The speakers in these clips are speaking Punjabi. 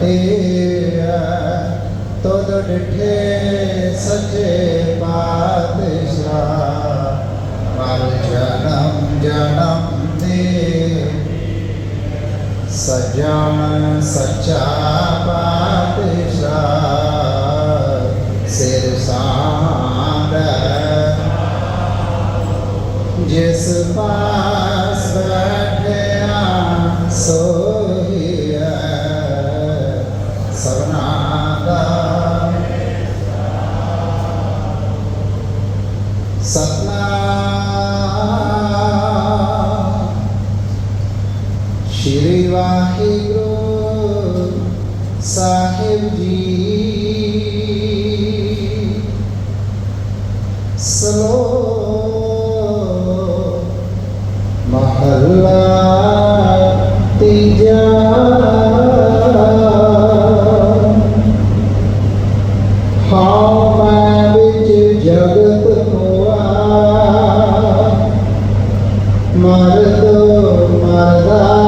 ਤੇਰਾ ਤੋਦ ਡਿਠੇ ਸੱਚੇ ਪਾਤਸ਼ਾਹ। ਮਰ ਜਨਮ ਜਨਮ ਦੇ ਸਜਣ ਸੱਚਾ ਪਾਤਸ਼ਾਹ। ਸਿਰ ਸਾਂਡਾ ਜਿਸ ਪਾ ਸ਼੍ਰੀ ਵਾਹਿਗੁਰੂ ਸਾਹਿਬ ਜੀ। ਸਲੋ ਮਹੱਲਾ ਤੀਜਾ। ਹਾਂ ਮੈਂ ਵਿੱਚ ਜਗਤ ਹੋਆ। ਮਰਦ ਮਰਦਾ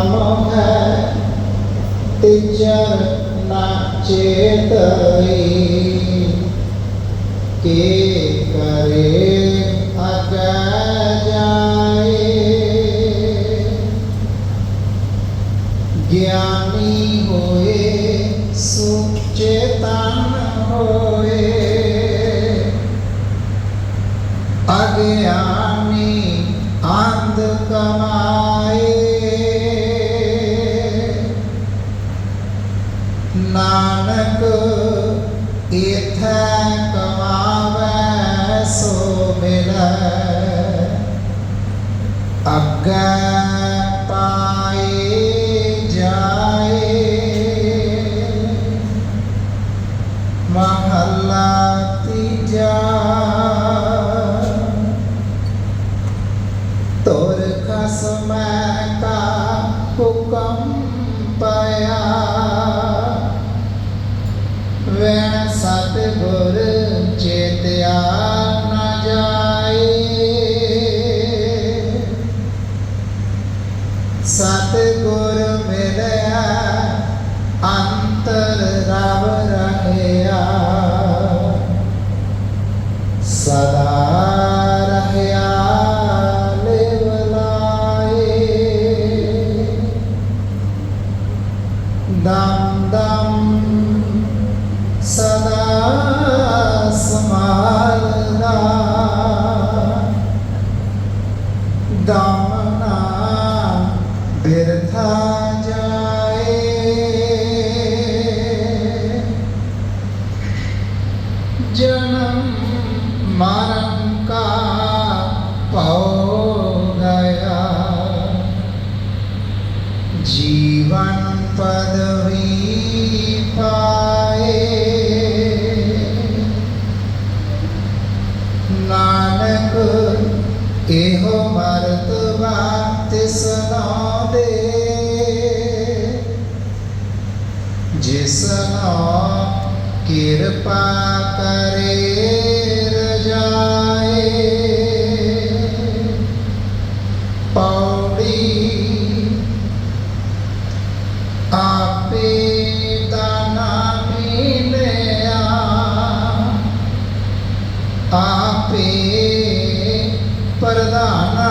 नमः तिचन चेतयि के करे अक जाए ज्ञानी होए। सुचेतन होए अज्ञान ਸਤਿਗੁਰ ਮਿਲਿਆ ਅੰਤਰ ਰਵ ਬਿਰਥਾ ਜਾਏ ਜਨਮ ਮਰਨ ਕਾ ਭਉ ਗਿਆ ਜੀਵਨ ਪਦਵੀ कृपा करे जाए पौड़ी आपे दाना मिले आपे परदाना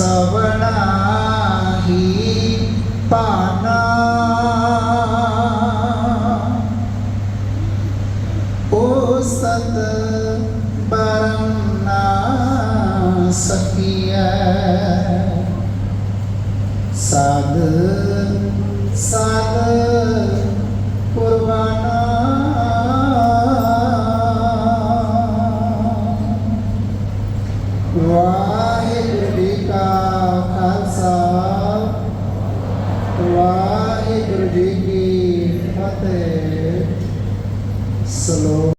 some